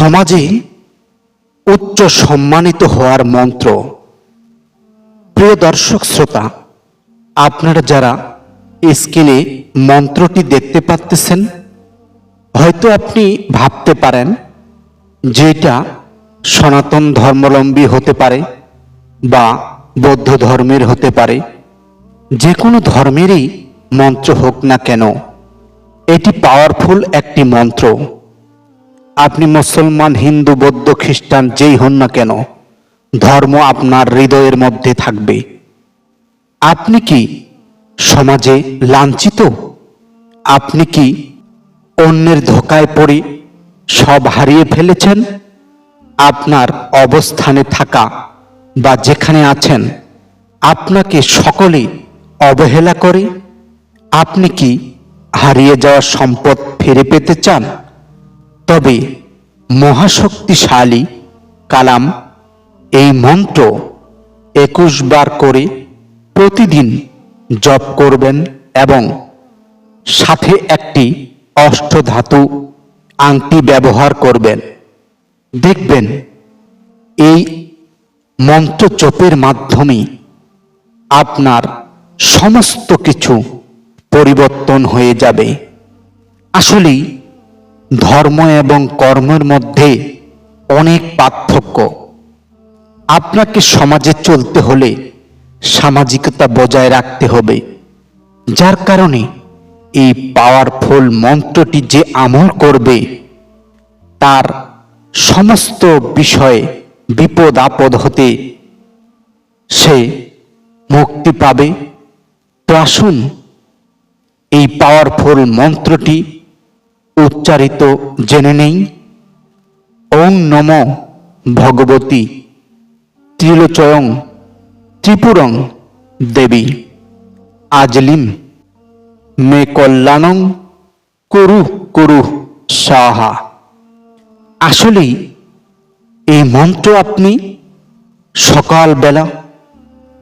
সমাজে উচ্চ সম্মানিত হওয়ার মন্ত্র। প্রিয় দর্শক শ্রোতা, আপনারা যারা স্ক্রিনে মন্ত্রটি দেখতে পাচ্তেছেন, হয়তো আপনি ভাবতে পারেন যে এটা সনাতন ধর্মাবলম্বী হতে পারে বা বৌদ্ধ ধর্মের হতে পারে। যে কোনো ধর্মেরই মন্ত্র হোক না কেন, এটি পাওয়ারফুল একটি মন্ত্র। আপনি মুসলমান, হিন্দু, বৌদ্ধ, খ্রিস্টান, যেই হন না কেন, ধর্ম আপনার হৃদয়ের মধ্যে থাকবে। আপনি কি সমাজে লাঞ্ছিত? আপনি কি অন্যের ধোকায় পড়ে সব হারিয়ে ফেলেছেন? আপনার অবস্থানে থাকা বা যেখানে আছেন, আপনাকে সকলে অবহেলা করে? আপনি কি হারিয়ে যাওয়া সম্পদ ফিরে পেতে চান? তবে মহাশক্তিশালী কালাম এই মন্ত্র একুশ বার করে প্রতিদিন জপ করবেন এবং সাথে একটি অষ্টধাতু আংটি ব্যবহার করবেন। দেখবেন এই মন্ত্র জপের মাধ্যমে আপনার সমস্ত কিছু পরিবর্তন হয়ে যাবে। আসলেই ধর্ম এবং কর্মের মধ্যে অনেক পার্থক্য। আপনাকে সমাজে চলতে হলে সামাজিকতা বজায় রাখতে হবে। যার কারণে এই পাওয়ারফুল মন্ত্রটি যে আমল করবে, তার সমস্ত বিষয়ে বিপদ আপদ হতে সে মুক্তি পাবে। তো আসুন, এই পাওয়ারফুল মন্ত্রটি উচ্চারিত জেনে নেই। ওং নম ভগবতী ত্রিলোচয়ং ত্রিপুরং দেবী আজলিম। মে কল্যাণং কুরু কুরু সাহা আসলেই এই মন্ত্র আপনি সকালবেলা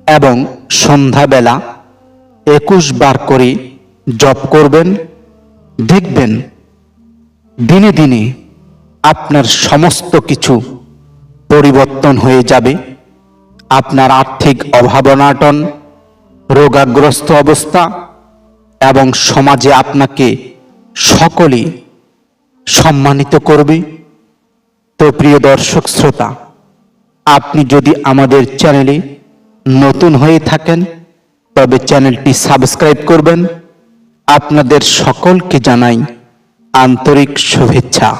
এবং সন্ধ্যাবেলা একুশ বার করে জপ করবেন, দেখবেন দিনে দিনে আপনার সমস্ত কিছু পরিবর্তন হয়ে যাবে। আপনার আর্থিক অভাবনাটন, রোগাগ্রস্ত অবস্থা এবং সমাজে আপনাকে সকলে সম্মানিত করবে। তো প্রিয় দর্শক শ্রোতা, আপনি যদি আমাদের চ্যানেলে নতুন হয়ে থাকেন, তবে চ্যানেলটি সাবস্ক্রাইব করবেন। আপনাদের সকলকে জানাই আন্তরিক শুভেচ্ছা।